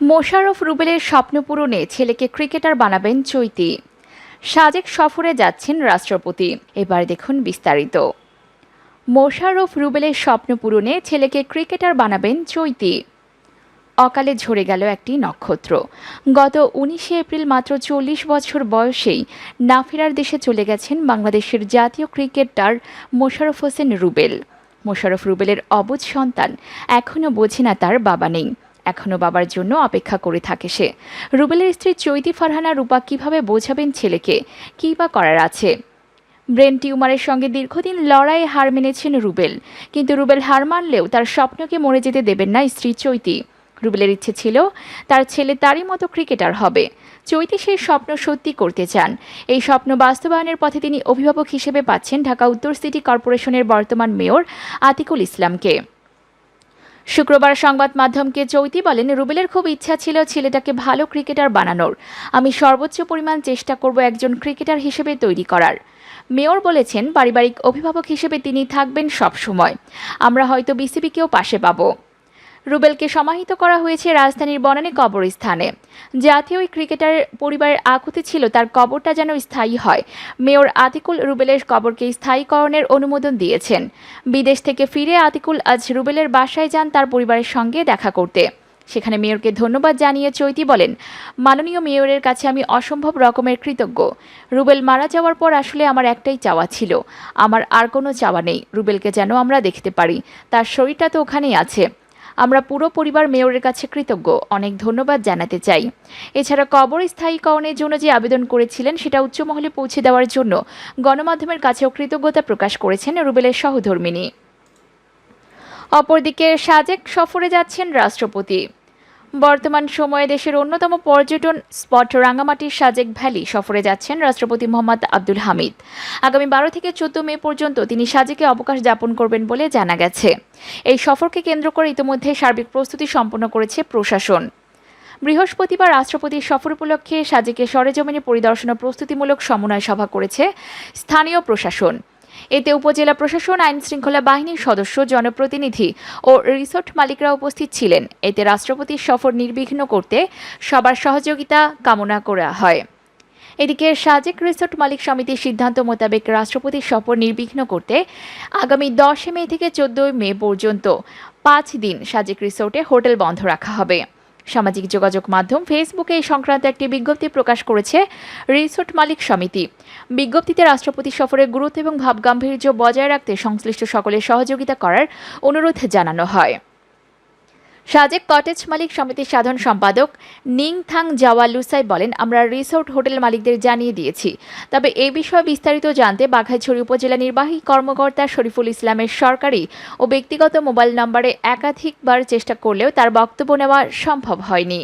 মোশাররফ রুবেলের স্বপ্ন পূরণে ছেলেকে ক্রিকেটার বানাবেন চৈতি। সাজেক সফরে যাচ্ছেন রাষ্ট্রপতি। এবার দেখুন বিস্তারিত। মোশাররফ রুবেলের স্বপ্ন পূরণে ছেলেকে ক্রিকেটার বানাবেন চৈতি। অকালে ঝরে গেল একটি নক্ষত্র। গত উনিশে এপ্রিল মাত্র চল্লিশ বছর বয়সেই নাফিরার দেশে চলে গেছেন বাংলাদেশের জাতীয় ক্রিকেটার মোশারফ হোসেন রুবেল। মোশারফ রুবেলের অবুজ সন্তান এখনও বোঝে না তার বাবা নেই। এখনও বাবার জন্য অপেক্ষা করে থাকে সে। রুবেলের স্ত্রী চৈতি ফারহানা রূপা কীভাবে বোঝাবেন ছেলেকে, কী বা করার আছে? ব্রেন টিউমারের সঙ্গে দীর্ঘদিন লড়াইয়ে হার মেনেছেন রুবেল, কিন্তু রুবেল হার মানলেও তার স্বপ্নকে মরে যেতে দেবেন না স্ত্রী চৈতি। রুবেলের ইচ্ছে ছিল তার ছেলে তারই মতো ক্রিকেটার হবে। চৈতি সেই স্বপ্ন সত্যি করতে চান। এই স্বপ্ন বাস্তবায়নের পথে তিনি অভিভাবক হিসেবে পাচ্ছেন ঢাকা উত্তর সিটি কর্পোরেশনের বর্তমান মেয়র আতিকুল ইসলামকে। শুক্রবার সংবাদ মাধ্যমকে চৌতি বলেন, রুবেলের খুব ইচ্ছা ছিল ছেলেটাকে ভালো ক্রিকেটার বানানোর। আমি সর্বোচ্চ পরিমাণ চেষ্টা করব একজন ক্রিকেটার হিসেবে তৈরি করার। মেয়র বলেছেন, পারিবারিক অভিভাবক হিসেবে তিনি থাকবেন সব সময় আমরা হয়তো বিসিবিকেও পাশে পাবো। রুবেলকে সমাহিত করা হয়েছে রাজধানীর বনানী কবরস্থানে। জাতীয় ওই ক্রিকেটার পরিবারের আকুতি ছিল, তার কবরটা যেন স্থায়ী হয়। মেয়র আতিকুল রুবেলের কবরকে স্থায়ীকরণের অনুমোদন দিয়েছেন। বিদেশ থেকে ফিরে আতিকুল আজ রুবেলের বাসায় যান তার পরিবারের সঙ্গে দেখা করতে। সেখানে মেয়রকে ধন্যবাদ জানিয়ে চৈতি বলেন, মাননীয় মেয়রের কাছে আমি অসম্ভব রকমের কৃতজ্ঞ। রুবেল মারা যাওয়ার পর আসলে আমার একটাই চাওয়া ছিল। আমার আর কোনো চাওয়া নেই। রুবেলকে যেন আমরা দেখতে পারি। তার শরীরটা তো ওখানেই আছে। আমরা পুরো পরিবার মেয়রের কাছে কৃতজ্ঞ। অনেক ধন্যবাদ জানাতে চাই। এছাড়া কবর স্থায়ীকরণের জন্য যে আবেদন করেছিলেন, সেটা উচ্চমহলে পৌঁছে দেওয়ার জন্য গণমাধ্যমের কাছেও কৃতজ্ঞতা প্রকাশ করেছেন রুবেলের সহধর্মিনী। অপরদিকে সাজেক সফরে যাচ্ছেন রাষ্ট্রপতি। বর্তমান সময়ে দেশের অন্যতম পর্যটন স্পট রাঙ্গামাটির সাজেক ভ্যালি সফরে যাচ্ছেন রাষ্ট্রপতি মোহাম্মদ আব্দুল হামিদ। আগামী বারো থেকে চোদ্দ মে পর্যন্ত তিনি সাজেকে অবকাশ যাপন করবেন বলে জানা গেছে। এই সফরকে কেন্দ্র করে ইতিমধ্যে সার্বিক প্রস্তুতি সম্পন্ন করেছে প্রশাসন। বৃহস্পতিবার রাষ্ট্রপতির সফর উপলক্ষে সাজেকে সরেজমিনে পরিদর্শন প্রস্তুতিমূলক সমন্বয় সভা করেছে স্থানীয় প্রশাসন। এতে উপজেলা প্রশাসন, আইন শৃঙ্খলা বাহিনীর সদস্য, জনপ্রতিনিধি ও রিসোর্ট মালিকরা উপস্থিত ছিলেন। এতে রাষ্ট্রপতির সফর নির্বিঘ্ন করতে সবার সহযোগিতা কামনা করা হয়। এদিকে সাজেক রিসোর্ট মালিক সমিতির সিদ্ধান্ত মোতাবেক রাষ্ট্রপতির সফর নির্বিঘ্ন করতে আগামী দশই মে থেকে চোদ্দই মে পর্যন্ত পাঁচ দিন সাজেক রিসোর্টে হোটেল বন্ধ রাখা হবে। সামাজিক যোগাযোগ মাধ্যম ফেসবুকে এই সংক্রান্ত একটি বিজ্ঞপ্তি প্রকাশ করেছে রিসোর্ট মালিক সমিতি। বিজ্ঞপ্তিতে রাষ্ট্রপতি সফরের গুরুত্ব এবং ভাবগাম্ভীর্য বজায় রাখতে সংশ্লিষ্ট সকলের সহযোগিতা করার অনুরোধ জানানো হয়। সাজেক কটেজ মালিক সমিতির সাধারণ সম্পাদক নিংথাং জাওয়া লুসাই বলেন, আমরা রিসোর্ট হোটেল মালিকদের জানিয়ে দিয়েছি। তবে এই বিষয়ে বিস্তারিত জানতে বাঘাইছড়ি উপজেলা নির্বাহী কর্মকর্তা শরীফুল ইসলামের সরকারি ও ব্যক্তিগত মোবাইল নম্বরে একাধিকবার চেষ্টা করলেও তার বক্তব্য নেওয়া সম্ভব হয়নি।